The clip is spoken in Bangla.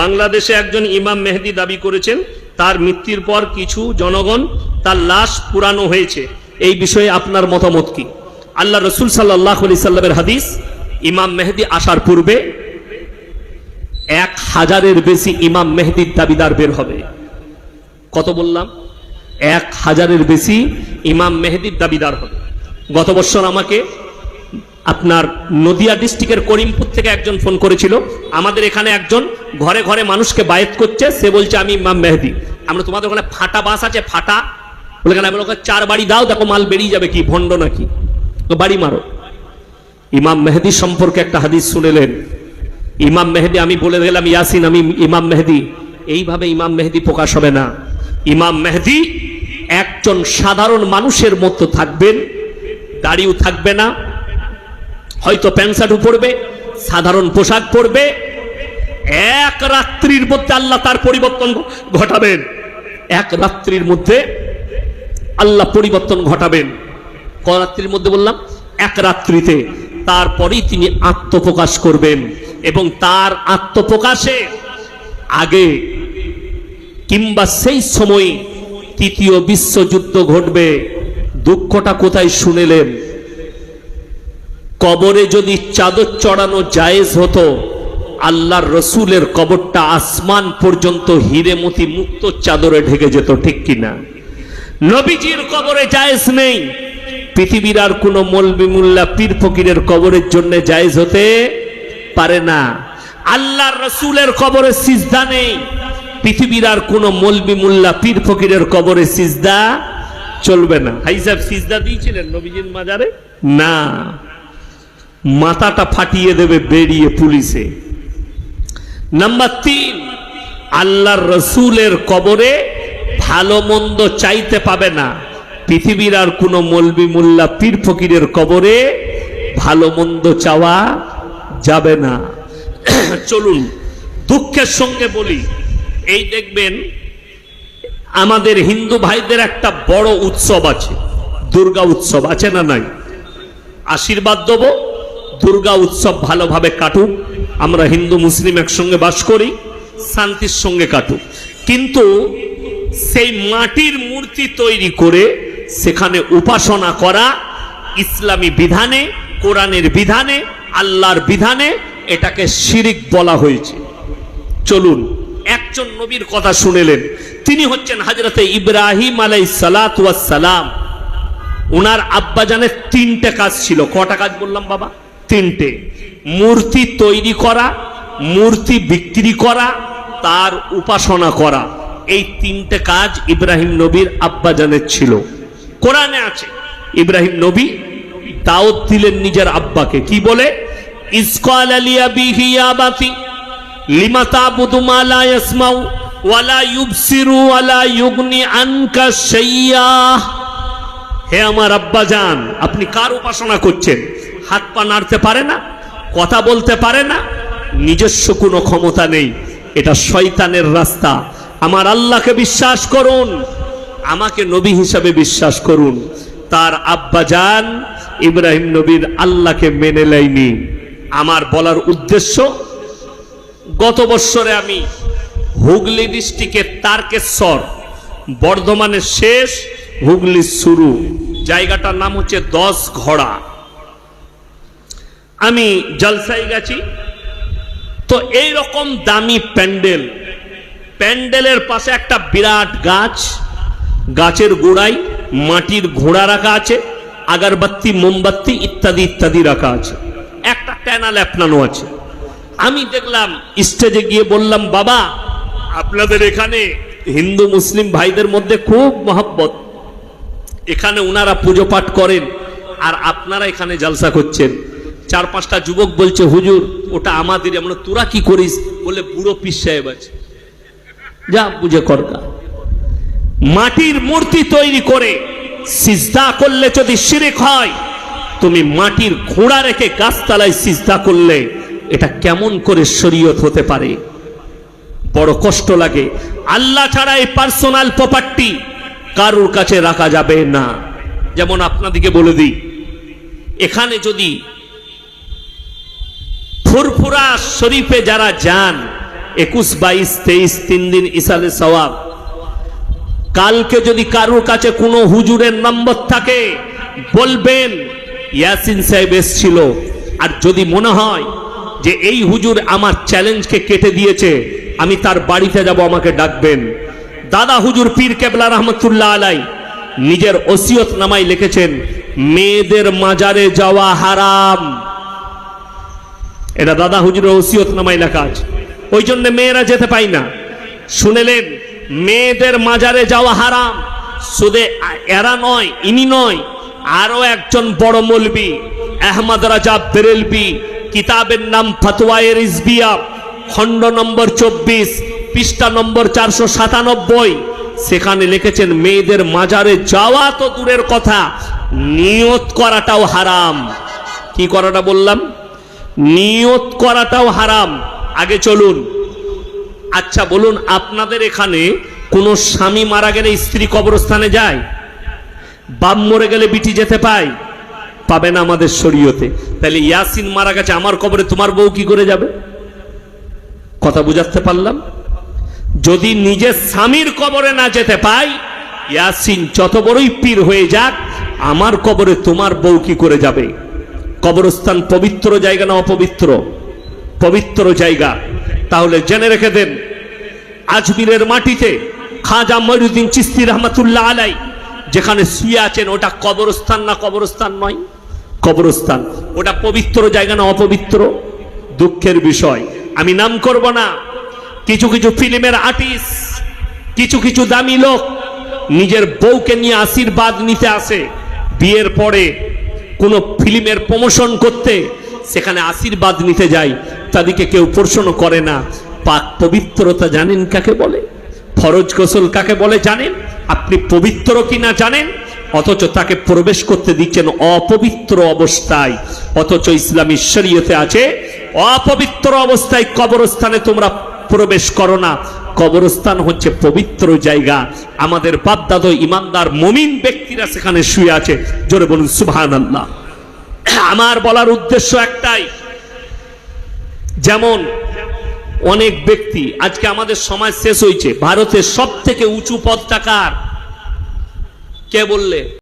বাংলাদেশে একজন ইমাম মেহেদি দাবি করেছেন, তার মৃত্যুর পর কিছু জনগণ তার লাশ পুরানো হয়েছে। এই বিষয়ে আপনার মতামত কি? আল্লাহ রসুল সাল্লাহ সাল্লামের হাদিস, ইমাম মেহেদি আসার পূর্বে এক হাজারের বেশি ইমাম মেহেদির দাবিদার বের হবে। কত বললাম? এক হাজারের বেশি ইমাম মেহেদির দাবিদার হবে। গত বছর আমাকে আপনার নদিয়া ডিস্ট্রিক্টের করিমপুর থেকে একজন ফোন করেছিল। আমাদের এখানে একজন ঘরে ঘরে মানুষকে বায়েত করছে, সে বলছে, আমি ইমাম মেহেদি। আমরা তোমাদের ওখানে ফাটা বাস আছে, ফাটা। বলে কেন আমি চার বাড়ি দাও, দেখো মাল বেরিয়ে যাবে কি, ভণ্ড নাকি? তো বাড়ি মারো। ইমাম মেহেদি সম্পর্কে একটা হাদিস শুনেলেন। ইমাম মেহেদি, আমি বলে গেলাম ইয়াসিন, আমি ইমাম মেহেদি। এইভাবে ইমাম মেহেদি প্রকাশ হবে না। ইমাম মেহেদি একজন সাধারণ মানুষের মতো থাকবেন, দাড়িও থাকবে না, হয়তো প্যান্ট শার্টও পরবে, সাধারণ পোশাক পরবে এক রাত্রির মধ্যে আল্লাহ তার পরিবর্তন ঘটাবেন। এক রাত্রির মধ্যে আল্লাহ পরিবর্তন ঘটাবেন। ক রাত্রির মধ্যে বললাম? এক রাত্রিতে। তারপরেই তিনি আত্মপ্রকাশ করবেন এবং তার আত্মপ্রকাশে আগে কিংবা সেই সময় তৃতীয় বিশ্বযুদ্ধ ঘটবে। দুঃখটা কোথায় শুনেলেন? কবরে যদি চাদর চড়ানো জায়েজ হতো আল্লাহর রসুলের কবরটা আসমান পর্যন্ত হিরেমতি মুক্ত চাদরে ঢেকে যেত, ঠিক কিনা? নবীজির কবরে জায়েজ নেই। পৃথিবীর আর কোনো মলবি মুল্লা পীর ফকিরের কবরের জন্য জায়েজ হতে পারে না। আল্লাহর রসুলের কবরে সিজদা নেই। পৃথিবীর আর কোনো মলবি মুল্লা পীর ফকিরের কবরে সিজদা চলবে না। হাই সাহেব, সিজদা দিয়েছিলেন নবীজির মাজারে? না। মাথাটা ফাটিয়ে দেবে বেরিয়ে পুলিশে। নাম্বার তিন আল্লাহর রসুলের কবরে ভালো মন্দ চাইতে পাবে না। পৃথিবীর আর কোনো মলবি মোল্লা পীর ফকিরের কবরে ভালো মন্দ চাওয়া যাবে না। চলুন, দুঃখের সঙ্গে বলি, এই দেখবেন আমাদের হিন্দু ভাইদের একটা বড় উৎসব আছে, দুর্গা উৎসব, আছে না নাই? আশীর্বাদ দেবো দুর্গা উৎসব ভালোভাবে কাটুক। আমরা হিন্দু মুসলিম একসঙ্গে বাস করি, শান্তির সঙ্গে কাটুক। কিন্তু সেই মাটির মূর্তি তৈরি করে সেখানে উপাসনা করা ইসলামী বিধানে, কোরআনের বিধানে, আল্লাহর বিধানে এটাকে শিরিক বলা হয়েছে। চলুন, একজন নবীর কথা শুনেলেন। তিনি হচ্ছেন হাজরতে ইব্রাহিম আলাই সালাম। ওনার আব্বাজানের তিনটে কাজ ছিল। কটা কাজ বললাম বাবা? তিনটে। মূর্তি তৈরি করা, মূর্তি বিক্রি করা, তার উপাসনা করা। এই তিনটে কাজ ইব্রাহিম নবীর আব্বাজানের ছিল। কোরআনে আছে, ইব্রাহিম নবী দাওয়াত দিলেন নিজের আব্বাকে। কি বলে? ইসকাল আলিয়া বিহি আবাতি লিমা তাবুদু লা ইয়াসমাউ আনকা শাইয়া হে আমার আব্বা যান আপনি কার উপাসনা করছেন? হাত পা নাড়তে পারে না, কথা বলতে পারে না, নিজস্ব কোনো ক্ষমতা নেই। এটা শয়তানের রাস্তা। আমার আল্লাহকে বিশ্বাস করুন, আমাকে নবী হিসাবে বিশ্বাস করুন। তার আব্বা যান ইব্রাহিম নবীর আল্লাহকে মেনে নেয়নি। আমার বলার উদ্দেশ্য, গত বৎসরে আমি হুগলি ডিস্ট্রিক্টের তারকেশ্বর বর্ধমানের শেষ হুগলির শুরু। জায়গাটার নাম হচ্ছে দশ ঘোড়া আমি জলসাই গেছি। তো এই রকম দামি প্যান্ডেল। প্যান্ডেলের পাশে একটা বিরাট গাছ, গাছের গোড়ায় মাটির ঘোড়া রাখা আছে আগারবাত্তি মোমবাতি ইত্যাদি ইত্যাদি রাখা আছে। একটা ট্যানা ল্যাপনানো আছে। আমি দেখলাম, স্টেজে গিয়ে বললাম, বাবা, আপনাদের এখানে হিন্দু, মুসলিম ভাইদের মধ্যে খুব মহাব্বত। এখানে ওনারা পুজো পাঠ করেন আর আপনারা এখানে জালসা করছেন। চার পাঁচটা যুবক বলছে, হুজুর, ওটা আমাদের, আমরা তোরা কি করিস? বলে বুড়ো পিস সাহেব আছে। যা বুঝে করগা মাটির মূর্তি তৈরি করে সিজদা করলে যদি শিরিক হয়, তুমি মাটির ঘোড়া রেখে গাছতলায় সিজদা করলে এটা কেমন করে শরীয়ত হতে পারে? বড় কষ্ট লাগে। আল্লাহ ছাড়া এই পার্সোনাল প্রপার্টি কারুর কাছে রাখা যাবে না। যেমন আপনাদিকে বলে দিই, এখানে যদি ফুরফুরা শরীফে যারা যান, একুশ, বাইশ, তেইশ, তিন দিন ইসালে সওয়াব। কালকে যদি কারোর কাছে কোনো হুজুরের নম্বর থাকে, বলবেন, ইয়াসিন সাহেব এসছিল। আর যদি মনে হয় যে এই হুজুর আমার চ্যালেঞ্জকে কেটে দিয়েছে, আমি তার বাড়িতে যাব, আমাকে ডাকবেন। দাদা হুজুর পীর কেবলা রহমতুল্লাহ আলাই নিজের ওসিয়ত নামায় লিখেছেন, মেয়েদের মাজারে যাওয়া হারাম। এটা দাদা হুজুরের ওসিয়ত নামায় লেখা আছে। ওই জন্য মেয়েরা যেতে পাই না। শুনেলেন, মেয়েদের মাজারে যাওয়া হারাম। শুধু এরা নয়, ইনি নয় আরও একজন বড় মলবি, আহমদ রাজা বেরেলবি, কিতাবের নাম ফতোয়ায়ের ইসবিয়া খণ্ড নম্বর চব্বিশ, পৃষ্ঠা নম্বর চারশো সাতানব্বই। সেখানে লিখেছেন, মেয়েদের মাজারে যাওয়া তো দূরের কথা, নিয়ত করাটাও হারাম। কি করাটা বললাম? নিয়ত করাটাও হারাম। আগে চলুন। আচ্ছা বলুন, আপনাদের এখানে কোন স্বামী মারা গেলে স্ত্রী কবরস্থানে যায়? বাপ মরে গেলে বিটি যেতে পায়? পাবে না আমাদের শরীয়তে। তাহলে ইয়াসিন মারা গেছে, আমার কবরে তোমার বউ কি করে যাবে? কথা বুঝাতে পারলাম? যদি নিজের স্বামীর কবরে না যেতে পাই ইয়াসিন যত বড়ই পীর হয়ে যাক, আমার কবরে তোমার বউ কি করে যাবে? কবরস্থান পবিত্র জায়গা না অপবিত্র? পবিত্র জায়গা। তাহলে জেনে রেখে দেন, আজমিরের মাটিতে খাজা ময়ুদ্দিন চিস্তি রহমতুল্লাহ আলাই, যেখানে শুয়ে আছেন, ওটা কবরস্থান না কবরস্থান নয়? কবরস্থান। ওটা পবিত্র জায়গা না অপবিত্র? দুঃখের বিষয়। আমি নাম করব না। কিছু কিছু ফিল্মের আর্টিস্ট, কিছু কিছু দামি লোক নিজের বউকে নিয়ে আশীর্বাদ নিতে আসে। বিয়ের পরে কোনো ফিল্মের প্রমোশন করতে সেখানে আশীর্বাদ নিতে যায় তাদেরকে কেউ প্রশ্ন করে না। পাক পবিত্রতা জানেন কাকে বলে? ফরজ গোসল কাকে বলে জানেন? আপনি পবিত্র কিনা জানেন? অথচ তাকে প্রবেশ করতে দিচ্ছেন অপবিত্র অবস্থায়। অথচ ইসলামী শরীয়তে আছে, অপবিত্র অবস্থায় কবরস্থানে তোমরা প্রবেশ করো না। কবরস্থান হচ্ছে পবিত্র জায়গা। আমাদের বাপদাদ, ইমানদার, মমিন ব্যক্তিরা সেখানে শুয়ে আছে। জোরে বলুন সুবহান আল্লাহ আমার বলার উদ্দেশ্য একটাই। যেমন অনেক ব্যক্তি, আজকে আমাদের সমাজ শেষ হয়েছে। ভারতের সব থেকে উঁচু পদটাকার কে বললে?